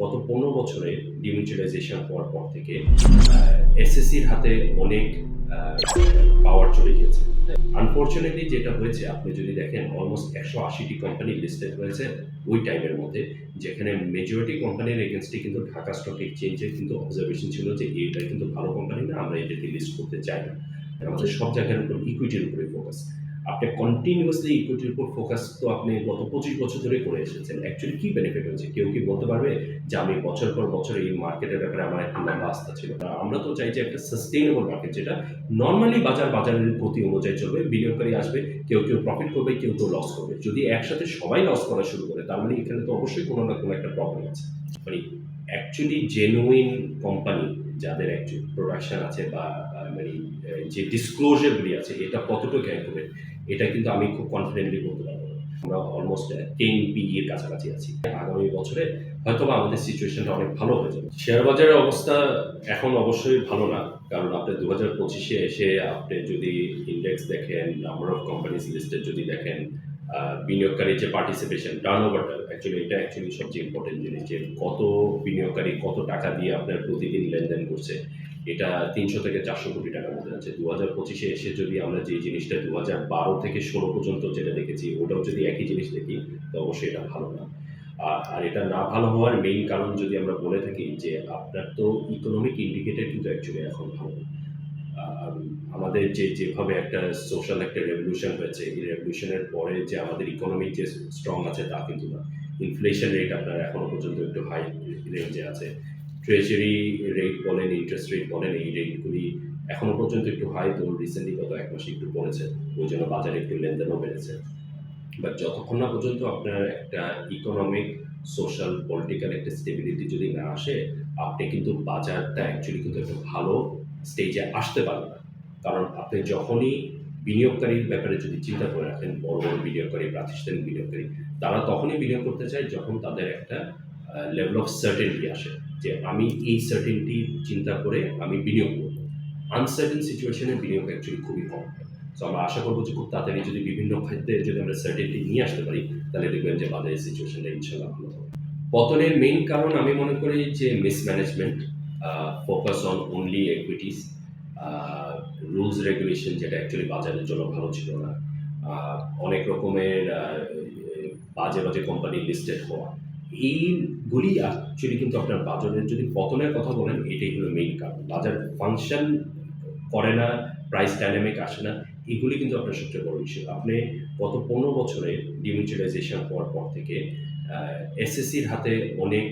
গত পনেরো বছরে ডিমিউচুয়ালাইজেশন হওয়ার পর থেকে এসএসসির হাতে অনেক পাওয়ার চলে গিয়েছে। আনফর্চুনেটলি যেটা হয়েছে, আপনি যদি দেখেন অলমোস্ট একশো আশিটি কোম্পানি লিস্টেড হয়েছে ওই টাইমের মধ্যে, যেখানে মেজরিটি কোম্পানির এগেনস্টে কিন্তু ঢাকা স্টক এক্সচেঞ্জের কিন্তু অবজারভেশন ছিল যে এটা কিন্তু ভালো কোম্পানি না, আমরা এটাকে লিস্ট করতে চাই না। আমাদের সব জায়গার উপর ইকুইটির উপরে ফোকাস আপনি কন্টিনিউয়াসলি ইকুইটির উপর ফোকাস তো আপনি গত পঁচিশ বছর ধরে করে এসেছেন। অ্যাকচুয়ালি কি বেনিফিট হয়েছে? কেউ কি বলতে পারবে যে আমি বছর পর বছর এই মার্কেটের ব্যাপারে আমার একটা লম্বা আস্থা ছিল? আমরা তো চাই যে একটা সাস্টেইনেবল মার্কেট যেটা নর্মালি বাজার বাজারের গতি অনুযায়ী চলবে, বিনিয়োগকারী আসবে, কেউ কেউ প্রফিট করবে, কেউ কেউ লস করবে। যদি একসাথে সবাই লস করা শুরু করে, তার মানে এখানে তো অবশ্যই কোনো না কোনো একটা প্রবলেম আছে। মানে অ্যাকচুয়ালি জেনুইন কোম্পানি যাদের অ্যাকচুয়ালি প্রোডাকশন আছে বা মানে যে ডিসক্লোজারগুলি আছে এটা কতটুকু অ্যাকুরেট এটা কিন্তু আমি খুব কনফিডেন্টলি বলতে পারব আমরা অলমোস্ট টেন পি এর কাছাকাছি আছি। আগামী বছরে হয়তো বা আমাদের সিচুয়েশনটা অনেক ভালো হয়ে যাবে। শেয়ার বাজারের অবস্থা এখন অবশ্যই ভালো না কারণ আপনি দু হাজার পঁচিশে এসে আপনি যদি ইন্ডেক্স দেখেন নাম্বার অফ কোম্পানিজ লিস্টেড যদি দেখেন আহ, বিনিয়োগকারী যে পার্টিসিপেশন টার্ন ওভারটা অ্যাকচুয়ালি এটা অ্যাকচুয়ালি সবচেয়ে ইম্পর্টেন্ট জিনিস যে কত বিনিয়োগকারী কত টাকা দিয়ে আপনার প্রতিদিন লেনদেন করছে, এটা তিনশো থেকে চারশো কোটি টাকার মধ্যে আছে দু হাজার পঁচিশে এসে যদি আমরা যে জিনিসটা দু হাজার বারো থেকে ষোলো পর্যন্ত যেটা দেখেছি, ওটাও যদি একই জিনিস দেখি, তো অবশ্যই এটা ভালো না আর এটা না ভালো হওয়ার মেইন কারণ যদি আমরা বলে থাকি যে আপনার তো ইকোনমিক ইন্ডিকেটর কিন্তু অ্যাকচুয়ালি এখন ভালো না। আমাদের যে, যেভাবে একটা সোশ্যাল একটা রেভলিউশন হয়েছে, এই রেভলিউশনের পরে যে আমাদের ইকোনমিক যে স্ট্রং আছে তা কিন্তু না। ইনফ্লেশন রেট আপনার এখনও পর্যন্ত একটু হাই রেঞ্জে আছে। ট্রেজারি রেট বলেন ইন্টারেস্ট রেট বলেন, এই রেটগুলি এখনও পর্যন্ত একটু হাই তো রিসেন্টলি গত এক মাসে একটু পড়েছে ওই জন্য বাজারে একটু লেনদেনও বেড়েছে। বাট যতক্ষণ না পর্যন্ত আপনার একটা ইকোনমিক সোশ্যাল পলিটিক্যাল একটা স্টেবিলিটি যদি না আসে, আপনি কিন্তু বাজারটা অ্যাকচুয়ালি কিন্তু একটা ভালো স্টেজে আসতে পারবে না। কারণ আপনি যখনই বিনিয়োগকারীর ব্যাপারে যদি চিন্তা করে রাখেন, বড় বড় বিনিয়োগকারী, প্রাতিষ্ঠানিক বিনিয়োগকারী, তারা তখনই বিনিয়োগ করতে চায় যখন তাদের একটা লেভেল অফ সার্টেনটি আসে যে আমি এই সার্টেনটি চিন্তা করে আমি বিনিয়োগ করব। আনসার্টেন সিচুয়েশনে বিনিয়োগ অ্যাকচুয়ালি খুবই কম। সো আমরা আশা করব যে খুব তাড়াতাড়ি যদি বিভিন্ন ক্ষেত্রে যদি আমরা সার্টেনটি নিয়ে আসতে পারি, তাহলে দেখবেন যে বাজারের সিচুয়েশনটা ইনশাল্লাহ হবে। পতনের মেইন কারণ আমি মনে করি যে mismanagement focus on only equities rules regulation যেটা অ্যাকচুয়ালি বাজারের জন্য ভালো ছিল না। অনেক রকমের বাজে বাজে কোম্পানি লিস্টেড হওয়া। এইগুলি অ্যাকচুয়ালি কিন্তু আপনার বাজারের যদি পতনের কথা বলেন, এটাই হলো মেইন কারণ। বাজার ফাংশন করে না প্রাইস ডাইনামিক আসে না, এগুলি কিন্তু আপনার সবচেয়ে বড় ইস্যু আপনি গত পনেরো বছরে ডিমিউচুয়ালাইজেশন হওয়ার পর থেকে এসএসসির হাতে অনেক